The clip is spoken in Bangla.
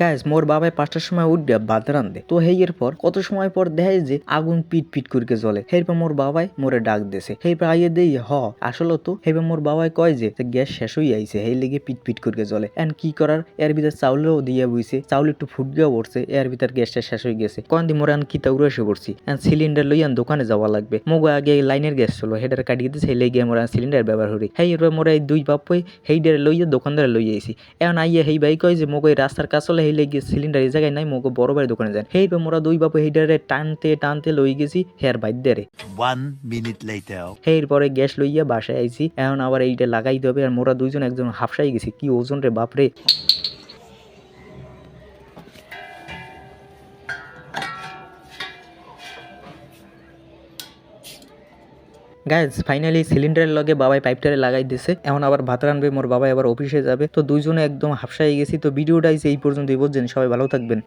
গাইজ মোর বাবাই পাঁচটার সময় উঠবে ভাত রান্ধে তো হেইয়ের পর, কত সময় পর দেখায় যে আগুন পিট পিট করে জ্বলে হেরপর মোর বাবাই মোরে ডাক দেছে হেরপর আইয়ে দেই, হ, আসলে তো। হেরপর মোর বাবাই কয় যে গ্যাস শেষ হয়ে আইছে, হেই লেগে পিট পিট করে জ্বলে। এন্ড কি করার? এর ভিতর চাউলও দিয়ে বুঝছে চাউল একটু ফুটগেও পড়ছে, এর ভিতর গ্যাসটা শেষ হয়ে গেছে। কোন দি মোরে আন কিতা উড়ে এসে পড়ছি। এন্ড সিলিন্ডার লইয়ান দোকানে যাওয়া লাগবে। মগো আগে লাইনের গ্যাস ছিল হেডার কাটিয়ে দিছে সেই লেগে মোরা সিলিন্ডার ব্যবহার করি। হেই এরপর মোরা এই দুই বাপ্পই হেইডারে লইয়া দোকানদারে লইয়া আইছি। এখন আইয়া হেই ভাই কয় যে, মগো এই রাস্তার কাছে হলে গিয়ে লেগে সিলিন্ডার এই জায়গায় নাই মোকে বড় ভাইয়ের দোকানে যায় হেই মোরা দুই বাপু হেইডারে টানতে টানতে লই গেছি হেয়ার মিনিট later. এর পরে গ্যাস লইয়া বাসায় আইছি এখন আবার এইটা লাগাইতে হবে আর মোরা দুইজন একজন হাফসাই গেছি কি ওজন রে বাপরে। গাইজ ফাইনালি সিলিন্ডারের লগে বাবাই পাইপটারে লাগাই দিছে। এখন আবার ভাত রানবে, মোর বাবাই আবার অফিসে যাবে। তো দুইজনে একদম হাফসাই গেছি। তো ভিডিওটাই এই পর্যন্তই। বুঝছেন? সবাই ভালো থাকবেন।